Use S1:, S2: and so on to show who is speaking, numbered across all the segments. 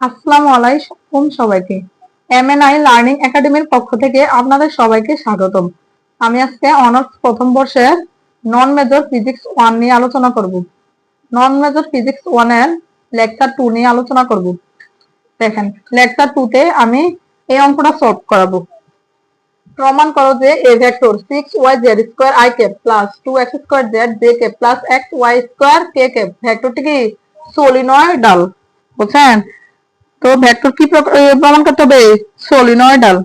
S1: আসসালামু আলাইকুম সবাইকে। এমএনআই লার্নিং একাডেমির পক্ষ থেকে আপনাদের সবাইকে স্বাগতম। আমি আজকে অনার্স প্রথম বর্ষের নন মেজর ফিজিক্স ওয়ান নিয়ে আলোচনা করব। নন মেজর ফিজিক্স ওয়ানের লেকচার টু নিয়ে আলোচনা করব। দেখেন লেকচার টু তে আমি এই অঙ্কটা সলভ করাবো। প্রমাণ করো যে A vector six Y Z square I cap plus two X square Z J cap plus X Y square K cap ভেক্টরটি কি সলিনয়েডাল বুঝছেন? তো ভেক্টর কি প্রমাণ করতে হবে? সলিনয়েডাল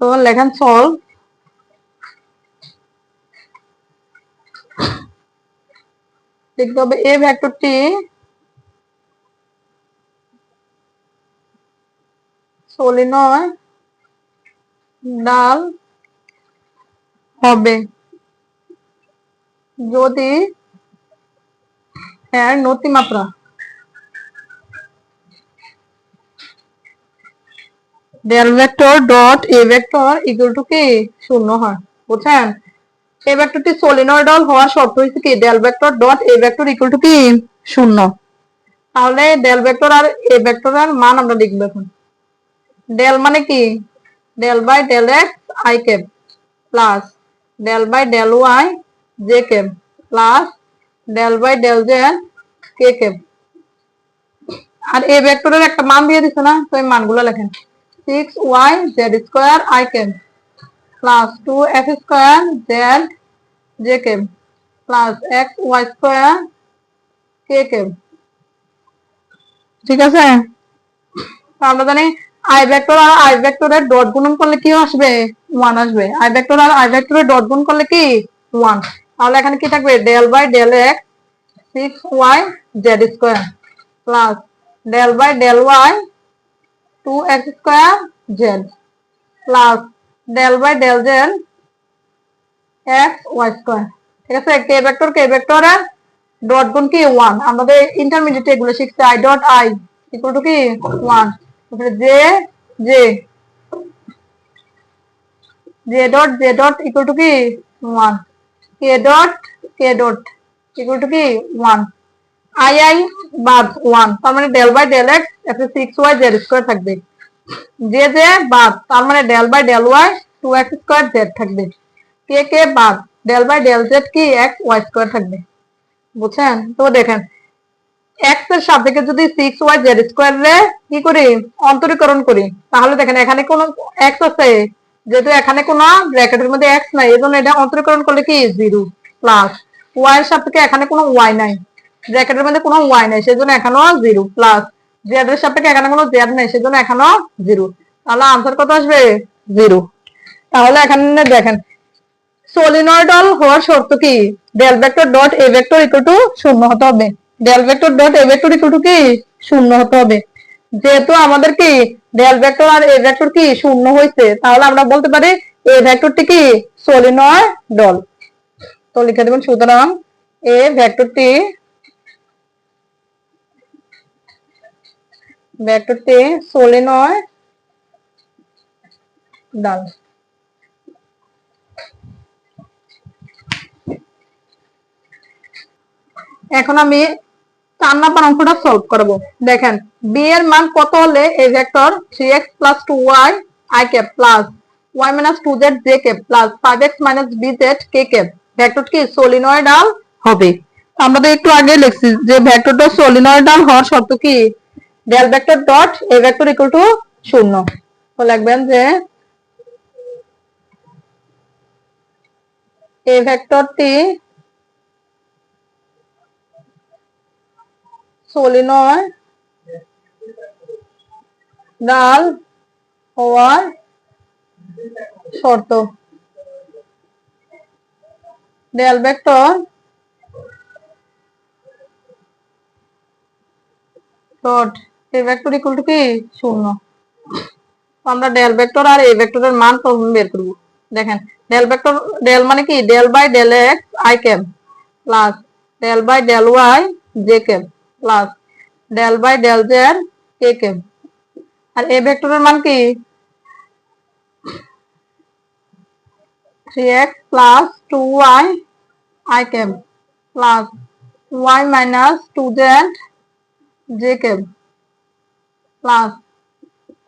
S1: তো লেখেন সল লিখতে হবে এই ভেক্টরটি সলিনয় ডাল হবে। যদি এর নতিমাত্রা del vector dot A vector equal to কি শূন্য হয়, বুঝছেন? এ ভেক্টরটি সলিনয়েডাল হওয়ার শর্ত হচ্ছে কি? Del vector dot A vector equal to কি শূন্য। তাহলে ডেল ভেক্টর আর এ ভেক্টরের মান আমরা লিখব এখন। ডেল মানে কি? Del by del X I cap plus del by del Y J cap plus del by del Z K cap R A ভেক্টরের একটা মান দিয়ে দিছে না? তো এই মানগুলো লেখেন। Six Y Z square I cap plus two X square Z J cap plus X Y square K cap ঠিক আছে? আমরা জানি আই ভেক্টর আর আই ভেক্টরের ডট গুণন করলে কি আসবে? ওয়ান আসবে। আই ভেক্টর আর আই ভেক্টরের ডট গুণ করলে কি? ওয়ান তাহলে এখানে কি থাকবে? Del by del X six Y Z square plus del by del Y two X square Z plus del by del Z X Y square. ঠিক আছে? কে ভেক্টর, কে ভেক্টরের ডট গুণ কি? ওয়ান। আমাদের ইন্টারমিডিয়েট এগুলো শিখছে I dot I equal to কি? One. তারপরে J J. J dot J dot equal to কি? One. K dot K dot equal to কি? ওয়ান। আই আই বাদ ওয়ান তার মানে ডেল বাই ডেল এক্স একটা সিক্স ওয়াই জেড স্কোয়ার থাকবে। J J বাদ, তার মানে del by del Y two X square Z থাকবে। কে কে বাদ ডেল বাই ডেল জেড কি এক্স ওয়াই স্কোয়ার থাকবে। বুঝছেন? তো দেখেন এক্সের সাপেক্ষে যদি সিক্স ওয়াই জেড স্কোয়ার রে কি করি, অন্তরীকরণ করি, তাহলে দেখেন এখানে কোন এক্স আছে, যেহেতু এখানে কোনো ব্র্যাকেটের মধ্যে এক্স নাই এই জন্য এটা অন্তরীকরণ করলে কি জিরো প্লাস ওয়াই এর সাপেক্ষে এখানে কোনো ওয়াই নাই। ব্র্যাকেটের মধ্যে কোনো ওয়াই নাই, সেজন্য এখানেও জিরো প্লাস জেড সাপেক্ষে এখানে কোনো জেড নাই, সেজন্য এখানেও জিরো তাহলে আনসার কত আসবে? জিরো তাহলে এখানে দেখেন সলিনয়েডাল হওয়ার শর্ত কি? Del vector dot A vector equal to শূন্য হতে হবে। Del vector dot A vector equal to কি? শূন্য হতে হবে। যেহেতু আমাদের কি ডেল ভেক্টর আর এ ভেক্টর কি শূন্য হয়েছে তাহলে আমরা বলতে পারি এ ভেক্টরটি কি? সলিনয়েডাল তো লিখে দেবেন সুতরাং এ ভেক্টরটি ভেক্টরটি সলিনয়েডাল এখন আমি চার নাম্বার অঙ্কটা সলভ করব। দেখেন বি এর মান কত হলে এই vector three X plus two Y I cap plus Y minus two Z J cap plus five X minus B Z K cap vector কি? সলিনয়েডাল হবে। আমরা তো একটু আগে লিখছি যে ভেক্টরটা সলিনয়েডাল হওয়ার শর্ত কি? Del vector dot A vector equal to শূন্য। তো লিখবেন যে এ ভেক্টরটি সলিনয় ডাল হওয়ার শর্ত। Del vector dot A vector equal to কি শূন্য। আমরা ডেল ভেক্টর আর এ ভেক্টরের মান বের করব। দেখেন ডেল ভেক্টর ডেল মানে কি? Del by del X I cap plus del by del Y J cap plus del by del Z K cap R A ভেক্টরের মান কি? Three X plus two Y I cap plus Y minus two Z J cap plus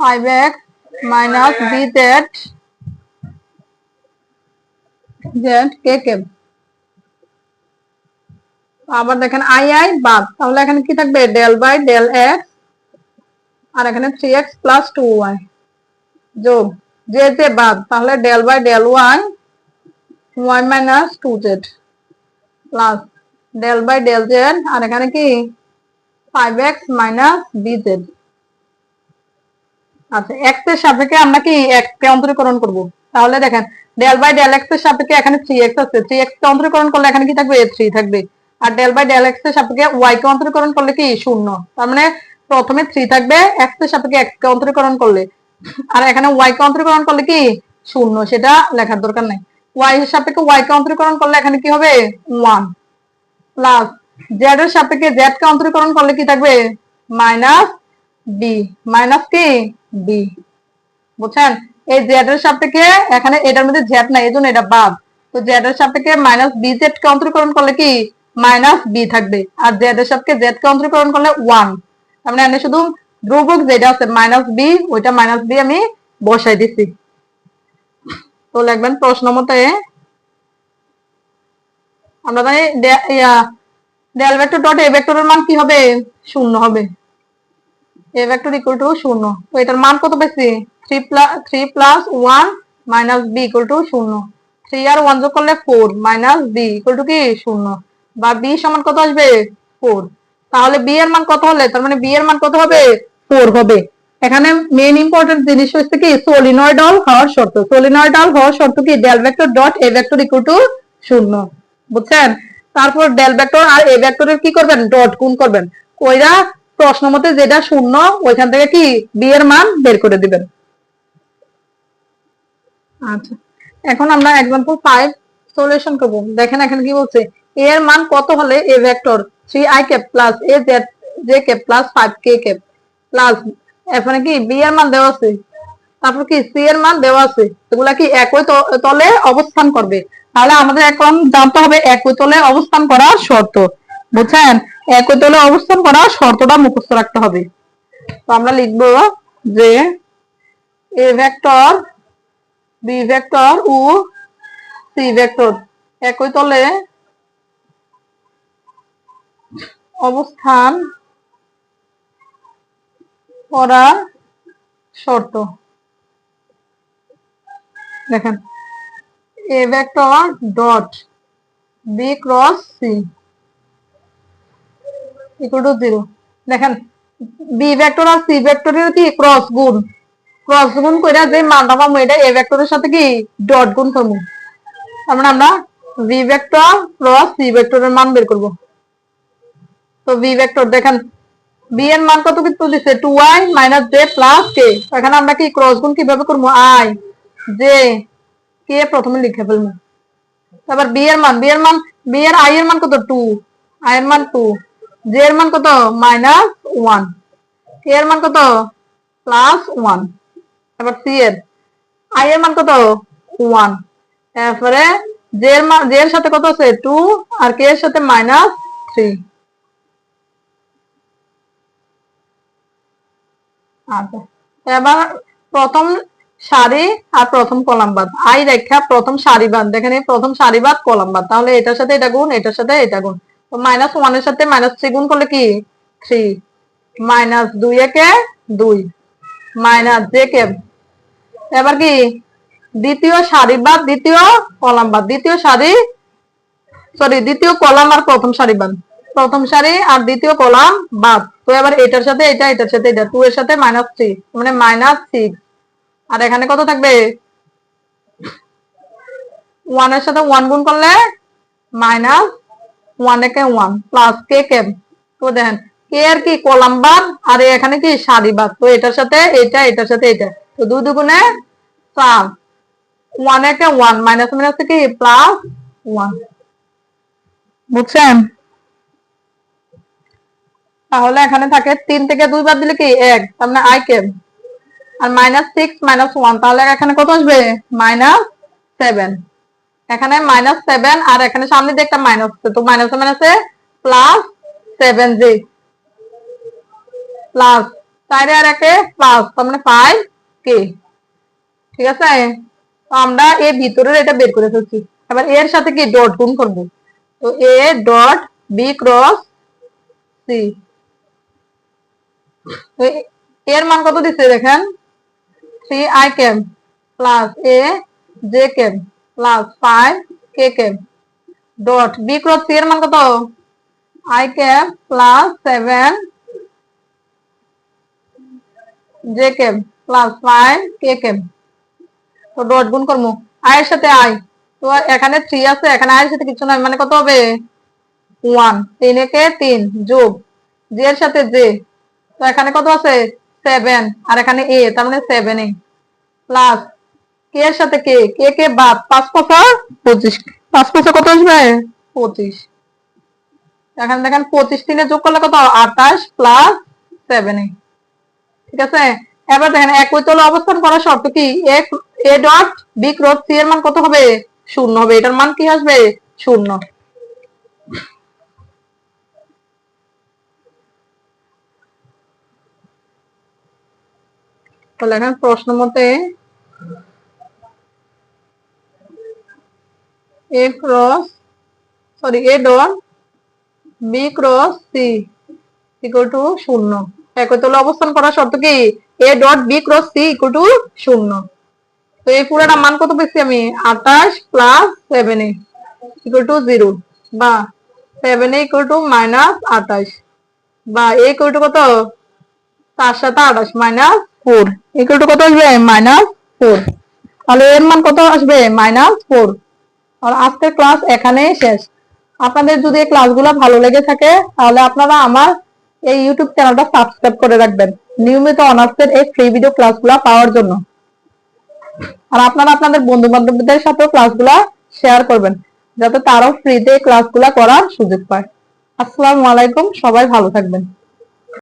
S1: five X minus B Z Z K K আবার দেখেন I I বাদ তাহলে এখানে কি থাকবে ডেল বাই ডেল এক্স আর এখানে three X plus two Y যোগ যে যে বাদ তাহলে del by del Y Y minus two Z plus del by del Z আর এখানে কি five X minus B Z আচ্ছা এক্সের সাপেক্ষে আমরা কি এক্স কে অন্তরীকরণ করব? তাহলে দেখেন ডেল বাই ডেল এক্সের সাপেক্ষে এখানে থ্রি এক্স আছে। থ্রি এক্স কে অন্তরীকরণ করলে এখানে কি থাকবে? থ্রি থাকবে। আর ডেল বাই ডেল এক্সের সাপেক্ষে ওয়াই কে অন্তরীকরণ করলে কি? শূন্য। তার মানে প্রথমে থ্রি থাকবে এক্সের সাপেক্ষে এক্স কে অন্তরীকরণ করলে। আর এখানে ওয়াই কে অন্তরীকরণ করলে কি? শূন্য। সেটা লেখার দরকার নাই। ওয়াই এর সাপেক্ষে ওয়াই কে অন্তরীকরণ করলে এখানে কি হবে? ওয়ান প্লাস জেড এর সাপেক্ষে জেড কে অন্তরীকরণ করলে কি থাকবে? মাইনাস বি মাইনাস কি? বি বুঝছেন? এই জেড এর সাপেক্ষে এখানে এটার মধ্যে জেড নাই, এই এটা বাদ। তো জেড এর সাপেক্ষে মাইনাস বি জেড কে অন্তরীকরণ করলে কি? মাইনাস বি থাকবে। আর জেড এর সাপেক্ষে জেড কে অন্তরীকরণ করলে ওয়ান তার মানে শুধু ধ্রুবক যেটা আছে মাইনাস বি ওইটা মাইনাস বি আমি বসাই দিছি। তো লিখবেন প্রশ্ন মতে আমরা জানি ডেল ভেক্টর ডট এ ভেক্টরের মান কি হবে? শূন্য হবে। এ ভেক্টর ইকুয়াল টু শূন্য। তো এটার মান কত পেয়েছি? Three plus three plus one minus B equal to শূন্য। থ্রি আর ওয়ান যোগ করলে four minus B equal to কি? শূন্য। বা বি সমান কত আসবে? ফোর তাহলে বি এর মান কত হলে? তার মানে বি এর মান কত হবে? ফোর হবে। এখানে মেইন ইম্পর্টেন্ট জিনিস হচ্ছে কি? সলিনয়েডাল হওয়ার শর্ত। সলিনয়েডাল হওয়ার শর্ত কি? Del vector dot A vector equal to শূন্য। বুঝছেন? তারপর ডেল ভেক্টর আর এ ভেক্টরের কি করবেন? ডট গুণ করবেন। কইরা প্রশ্ন মতে যেটা শূন্য, ওইখান থেকে কি বি এর মান বের করে দিবেন? আচ্ছা এখন আমরা এক্সাম্পল ফাইভ সলিউশন করব। দেখেন এখানে কি বলছে এ এর মান কত হলে A vector three I cap plus A Z J cap plus five K cap plus এখানে কি বি এর মান দেওয়া আছে? তারপর কি সি এর মান দেওয়া আছে? এগুলা কি একই তলে অবস্থান করবে? তাহলে আমাদের এখন জানতে হবে একই তলে অবস্থান করার শর্ত। বুঝছেন? একই তলে অবস্থান করার শর্তটা মুখস্থ রাখতে হবে। তো আমরা লিখব যে এ ভেক্টর বি ভেক্টর ও সি ভেক্টর। একই তলে অবস্থান করার শর্ত। দেখেন A vector dot B cross C equal zero দেখেন বি ভেক্টর আর সি ভেক্টরের কি ক্রস গুণ? ক্রস গুণ কইরা যে মানটা পাবো এটা এ ভেক্টরের সাথে কি ডট গুণ করব তার মানে আমরা ভি ভেক্টর ক্রস সি ভেক্টরের মান বের করব। তো ভি ভেক্টর দেখেন বি এর মান কত কিন্তু দিছে? Two I minus J plus K এখানে আমরা কি ক্রস গুণ কীভাবে করব আই জে কে প্রথমে লিখে ফেলব তারপর বি এর মান বি এর মান বি এর আই এর মান কত? টু আই এর মান টু জে এর মান কত? মাইনাস ওয়ান কে এর মান কত? প্লাস ওয়ান এবার সি এর। আই এর মান কত? ওয়ান তারপরে জে এর মান জে এর সাথে কত আছে? টু আর কে এর সাথে মাইনাস থ্রি আচ্ছা। এবার প্রথম সারি আর প্রথম কলাম বাদ। আই রেখা প্রথম সারি বাদ। দেখেন প্রথম সারি বাদ কলাম বাদ। তাহলে এটার সাথে এটা গুণ, এটার সাথে এটা গুণ। মাইনাস ওয়ানের সাথে মাইনাস থ্রি গুণ করলে কি? থ্রি মাইনাস দুই একে দুই। Minus J K. এবার কি? দ্বিতীয় সারি বাদ দ্বিতীয় কলাম বাদ। দ্বিতীয় সারি সরি দ্বিতীয় কলাম আর প্রথম সারি বাদ। প্রথম সারি আর দ্বিতীয় কলাম বাদ। তো এবার এটার সাথে এটা, এটার সাথে এটা। টু এর সাথে মাইনাস থ্রি মানে মাইনাস সিক্স আর এখানে কত থাকবে? ওয়ানের সাথে ওয়ান গুণ করলে মাইনাস ওয়ান একে ওয়ান প্লাস কে কে, তো দেখেন কে আর কি কলাম আর এখানে কি সারি বাদ, তো এটার সাথে এটা এটার সাথে এটা তো দুই দুগুণে চার ওয়ান একে ওয়ান মাইনাস মাইনাস কি? প্লাস ওয়ান বুঝছেন? তাহলে এখানে থাকে তিন থেকে দুই বাদ দিলে কি? এক, তার মানে আই কে, আর মাইনাস সিক্স মাইনাস ওয়ান তাহলে এখানে কত আসবে? মাইনাস সেভেন এখানে মাইনাস সেভেন আর এখানে সামনে দিয়ে একটা মাইনাস তো মাইনাসে মাইনাসে প্লাস সেভেন জি প্লাস চারে আর একে প্লাস তার মানে ফাইভ কে ঠিক আছে? আমরা এর ভিতরের এটা বের করে ফেলছি। এবার এর সাথে কি ডট গুণ করব? তো A dot B cross C এর মান কত দিচ্ছে দেখেন? Three I came plus A J came plus five K কেম ডট বি ক্রস সি এর মান কত? I came plus seven J came plus five K কেম তো ডট গুণ করব। এর সাথে আই তো এখানে থ্রি আছে, এখানে আই এর সাথে কিছু নয় মানে কত হবে? ওয়ান তিন একে তিন, যোগ। জে এর সাথে জে তো এখানে কত আছে? সেভেন আর এখানে এ তার মানে সেভেন এ প্লাস কে এর সাথে কে? কে কে বাদ? পাঁচ পাঁচা পঁচিশ। পাঁচ কত আসবে? পঁচিশ। এখানে দেখেন পঁচিশ তিনে যোগ করলে কত? আঠাশ প্লাস সেভেন ঠিক আছে? এবার দেখেন একই তলে অবস্থান করার শর্ত কি? A dot B cross C এর মান কত হবে? শূন্য হবে। এটার মান কি আসবে? শূন্য। প্রশ্ন মতে A cross sorry A dot B cross C equal to শূন্য একই তলে অবস্থান করার শর্ত কি? A dot B cross C equal to শূন্য। তো এই পুরোটা মান কত পেয়েছি আমি? আঠাশ plus seven A equal to zero বা seven A equal to minus আঠাশ বা এ ইকুয়াল টু কত? তার সাথে আঠাশ মাইনাস ফোর ইকুয়াল টু কত আসবে? মাইনাস ফোর তাহলে এর মান কত আসবে? মাইনাস ফোর আর আজকের ক্লাস এখানেই শেষ। আপনাদের যদি এই ক্লাসগুলো ভালো লেগে থাকে, তাহলে আপনারা আমার এই ইউটিউব চ্যানেলটা সাবস্ক্রাইব করে রাখবেন। নিয়মিত অনার্সের এই ফ্রি ভিডিও ক্লাসগুলো পাওয়ার জন্য। আর আপনারা আপনাদের বন্ধু বান্ধবদের সাথেও ক্লাসগুলো শেয়ার করবেন, যাতে তারাও ফ্রিতে ক্লাসগুলো করার সুযোগ পায়। আসসালামু আলাইকুম, সবাই ভালো থাকবেন।